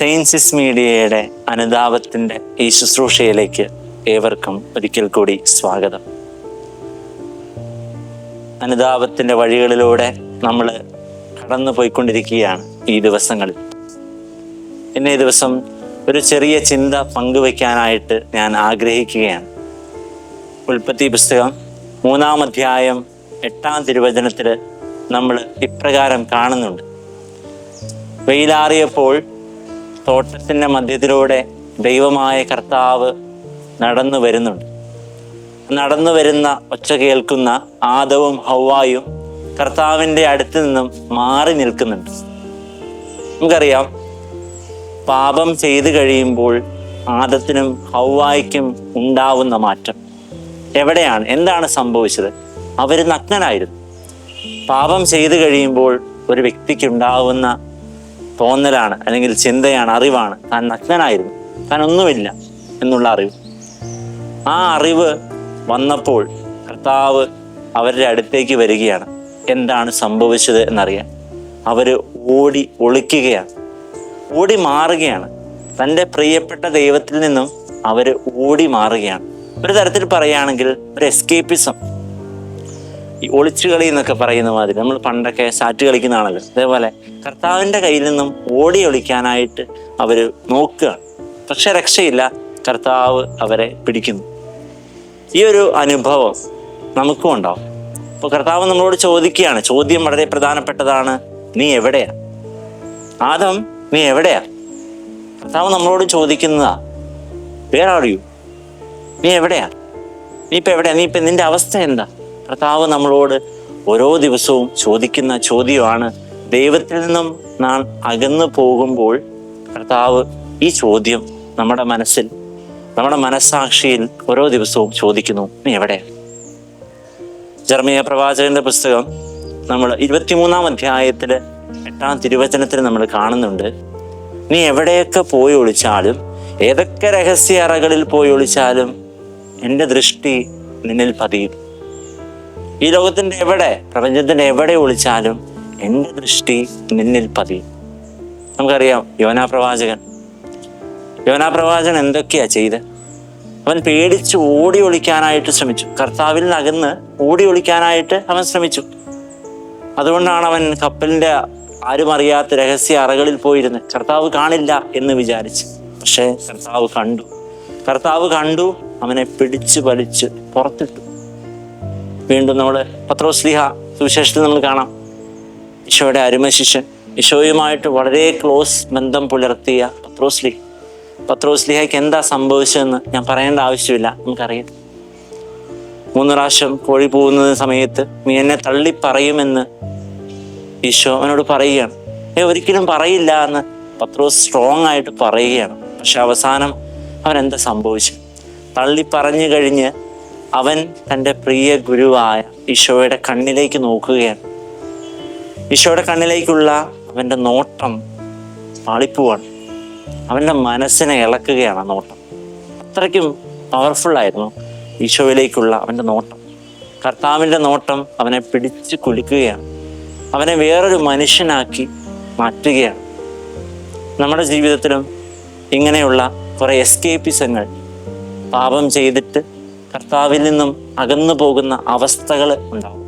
സെയിൻസിസ് മീഡിയയുടെ അനുതാപത്തിന്റെ ഈ ശുശ്രൂഷയിലേക്ക് ഏവർക്കും ഒരിക്കൽ കൂടി സ്വാഗതം. അനുതാപത്തിന്റെ വഴികളിലൂടെ നമ്മൾ കടന്നു പോയിക്കൊണ്ടിരിക്കുകയാണ് ഈ ദിവസങ്ങളിൽ. ഇന്നേ ദിവസം ഒരു ചെറിയ ചിന്ത പങ്കുവയ്ക്കാനായിട്ട് ഞാൻ ആഗ്രഹിക്കുകയാണ്. ഉൽപ്പത്തി പുസ്തകം മൂന്നാം അധ്യായം എട്ടാം തിരുവചനത്തിൽ നമ്മൾ ഇപ്രകാരം കാണുന്നുണ്ട്. വെയിലാറിയപ്പോൾ തോട്ടത്തിന്റെ മധ്യത്തിലൂടെ ദൈവമായ കർത്താവ് നടന്നു വരുന്നുണ്ട്. നടന്നു വരുന്ന ഒച്ച കേൾക്കുന്ന ആദവും ഹൗവായും കർത്താവിന്റെ അടുത്ത് നിന്നും മാറി നിൽക്കുന്നുണ്ട്. നമുക്കറിയാം പാപം ചെയ്തു കഴിയുമ്പോൾ ആദത്തിനും ഹൗവായിക്കും ഉണ്ടാവുന്ന മാറ്റം. എവിടെയാണ് എന്താണ് സംഭവിച്ചത്? അവർ നഗ്നനായിരുന്നു. പാപം ചെയ്തു കഴിയുമ്പോൾ ഒരു വ്യക്തിക്ക് ഉണ്ടാവുന്ന തോന്നലാണ് അല്ലെങ്കിൽ ചിന്തയാണ് അറിവാണ്. താൻ നഗ്നനായിരുന്നു. താൻ ഒന്നുമില്ല എന്നുള്ള അറിവ്. ആ അറിവ് വന്നപ്പോൾ കർത്താവ് അവരുടെ അടുത്തേക്ക് വരികയാണ്. എന്താണ് സംഭവിച്ചത് എന്നറിയാൻ. അവർ ഓടി ഒളിക്കുകയാണ്. ഓടി മാറുകയാണ്. തന്റെ പ്രിയപ്പെട്ട ദൈവത്തിൽ നിന്നും അവർ ഓടി മാറുകയാണ്. ഒരു തരത്തിൽ പറയുകയാണെങ്കിൽ ഒരു എസ്കേപ്പിസം ഈ ഒളിച്ചുകളി എന്നൊക്കെ പറയുന്ന മാതിരി നമ്മൾ പണ്ടൊക്കെ സാറ്റ് കളിക്കുന്നതാണല്ലോ. അതേപോലെ കർത്താവിന്റെ കയ്യിൽ നിന്നും ഓടി ഒളിക്കാനായിട്ട് അവർ നോക്കുകയാണ്. പക്ഷെ രക്ഷയില്ല. കർത്താവ് അവരെ പിടിക്കുന്നു. ഈ ഒരു അനുഭവം നമുക്കും ഉണ്ടാവും. അപ്പോൾ കർത്താവ് നമ്മളോട് ചോദിക്കുകയാണ് ചോദ്യം വളരെ പ്രധാനപ്പെട്ടതാണ് നീ എവിടെയാ? ആദം നീ എവിടെയാ? കർത്താവ് നമ്മളോട് ചോദിക്കുന്നതാ വേറെ അറിയൂ നീ എവിടെയാ? നീ ഇപ്പം എവിടെയാ? നീ ഇപ്പം നിന്റെ അവസ്ഥ എന്താ? കർത്താവ് നമ്മളോട് ഓരോ ദിവസവും ചോദിക്കുന്ന ചോദ്യമാണ്. ദൈവത്തിൽ നിന്നും നാം അകന്നു പോകുമ്പോൾ കർത്താവ് ഈ ചോദ്യം നമ്മുടെ മനസ്സിൽ നമ്മുടെ മനസ്സാക്ഷിയിൽ ഓരോ ദിവസവും ചോദിക്കുന്നു. നീ എവിടെ? ജർമ്മിയ പ്രവാചകന്റെ പുസ്തകം നമ്മൾ ഇരുപത്തിമൂന്നാം അധ്യായത്തിൽ എട്ടാം തിരുവചനത്തിൽ നമ്മൾ കാണുന്നുണ്ട്. നീ എവിടെയൊക്കെ പോയി ഒളിച്ചാലും ഏതൊക്കെ രഹസ്യ അറകളിൽ പോയി ഒളിച്ചാലും എന്റെ ദൃഷ്ടി നിന്നിൽ പതിയും. ഈ ലോകത്തിന്റെ എവിടെ പ്രപഞ്ചത്തിന്റെ എവിടെ ഒളിച്ചാലും എന്റെ ദൃഷ്ടി നിന്നിൽ പതിയും. നമുക്കറിയാം യോനാ പ്രവാചകൻ. യോനാ പ്രവാചകൻ എന്തൊക്കെയാ ചെയ്ത് അവൻ പേടിച്ച് ഓടി ഒളിക്കാനായിട്ട് ശ്രമിച്ചു. കർത്താവിൽ നകന്ന് ഓടി ഒളിക്കാനായിട്ട് അവൻ ശ്രമിച്ചു. അതുകൊണ്ടാണ് അവൻ കപ്പലിന്റെ ആരും അറിയാത്ത രഹസ്യ അറകളിൽ പോയിരുന്ന് കർത്താവ് കാണില്ല എന്ന് വിചാരിച്ച്. പക്ഷേ കർത്താവ് കണ്ടു. കർത്താവ് കണ്ടു അവനെ പിടിച്ചു വലിച്ച് പുറത്തിട്ടു. വീണ്ടും നമ്മൾ പത്രോസ്ലിഹ സുവിശേഷത്തിൽ നമ്മൾ കാണാം. ഈശോയുടെ അരുമശിഷ്യൻ ഈശോയുമായിട്ട് വളരെ ക്ലോസ് ബന്ധം പുലർത്തിയ പത്രോസ്ലിഹ പത്രോസ്ലിഹയ്ക്ക് എന്താ സംഭവിച്ചതെന്ന് ഞാൻ പറയേണ്ട ആവശ്യമില്ല. നമുക്കറിയാം. മൂന്ന് പ്രാവശ്യം കോഴി പോകുന്ന സമയത്ത് നീ എന്നെ തള്ളി പറയുമെന്ന് ഈശോ അവനോട് പറയുകയാണ്. ഏ ഒരിക്കലും പറയില്ല എന്ന് പത്രോസ് സ്ട്രോങ് ആയിട്ട് പറയുകയാണ്. പക്ഷെ അവസാനം അവൻ എന്താ സംഭവിച്ചു തള്ളി പറഞ്ഞു കഴിഞ്ഞ് അവൻ തന്റെ പ്രിയ ഗുരുവായ ഈശോയുടെ കണ്ണിലേക്ക് നോക്കുകയാണ്. ഈശോയുടെ കണ്ണിലേക്കുള്ള അവന്റെ നോട്ടം പാളിപ്പോവാണ് അവന്റെ മനസ്സിനെ ഇളക്കുകയാണ് ആ നോട്ടം. അത്രയ്ക്കും പവർഫുൾ ആയിരുന്നു ഈശോയിലേക്കുള്ള അവന്റെ നോട്ടം. കർത്താവിന്റെ നോട്ടം അവനെ പിടിച്ച് കുലുക്കുകയാണ്. അവനെ വേറൊരു മനുഷ്യനാക്കി മാറ്റുകയാണ്. നമ്മുടെ ജീവിതത്തിലും ഇങ്ങനെയുള്ള കുറേ എസ്കേപ്പിസങ്ങൾ പാപം ചെയ്തിട്ട് കർത്താവിൽ നിന്നും അകന്നു പോകുന്ന അവസ്ഥകൾ ഉണ്ടാവും.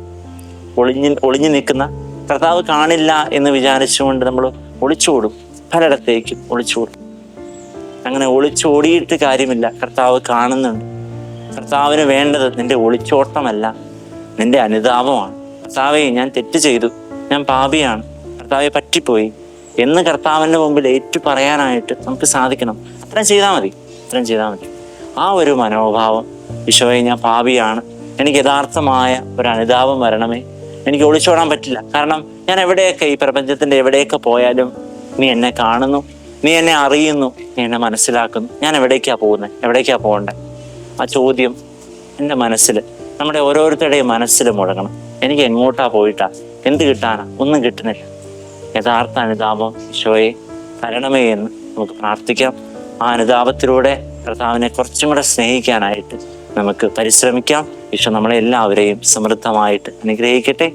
ഒളിഞ്ഞ് ഒളിഞ്ഞു നിൽക്കുന്ന കർത്താവ് കാണില്ല എന്ന് വിചാരിച്ചുകൊണ്ട് നമ്മൾ ഒളിച്ചോടും. പലയിടത്തേക്കും ഒളിച്ചോടും. അങ്ങനെ ഒളിച്ചോടിയിട്ട് കാര്യമില്ല. കർത്താവ് കാണുന്നുണ്ട്. കർത്താവിന് വേണ്ടത് നിന്റെ ഒളിച്ചോട്ടമല്ല നിന്റെ അനുതാപമാണ്. കർത്താവെ ഞാൻ തെറ്റ് ചെയ്തു. ഞാൻ പാപിയാണ്. കർത്താവെ പറ്റിപ്പോയി. എന്ന് കർത്താവിന്റെ മുമ്പിൽ ഏറ്റു പറയാനായിട്ട് നമുക്ക് സാധിക്കണം. അത്രയും ചെയ്താൽ മതി. അത്രയും ചെയ്താൽ മതി. ആ ഒരു മനോഭാവം ഈശോയെ ഞാൻ പാപിയാണ്. എനിക്ക് യഥാർത്ഥമായ ഒരു അനുതാപം വരണമേ. എനിക്ക് ഒളിച്ചോടാൻ പറ്റില്ല. കാരണം ഞാൻ എവിടെയൊക്കെ ഈ പ്രപഞ്ചത്തിന്റെ എവിടെയൊക്കെ പോയാലും നീ എന്നെ കാണുന്നു. നീ എന്നെ അറിയുന്നു. നീ എന്നെ മനസ്സിലാക്കുന്നു. ഞാൻ എവിടേക്കാ പോകുന്നത് എവിടേക്കാ പോകണ്ടേ? ആ ചോദ്യം എന്റെ മനസ്സിൽ നമ്മുടെ ഓരോരുത്തരുടെയും മനസ്സിൽ മുഴങ്ങണം. എനിക്ക് എങ്ങോട്ടാ പോയിട്ടാ? എന്ത് കിട്ടാനാ? ഒന്നും കിട്ടുന്നില്ല. യഥാർത്ഥ അനുതാപം ഈശോയെ തരണമേ എന്ന് നമുക്ക് പ്രാർത്ഥിക്കാം. ആ അനുതാപത്തിലൂടെ കർത്താവിനെ കുറച്ചും കൂടെ സ്നേഹിക്കാനായിട്ട് നമുക്ക് പരിശ്രമിക്കാം. ഈശോ നമ്മളെല്ലാവരെയും സമൃദ്ധമായിട്ട് അനുഗ്രഹിക്കട്ടെ.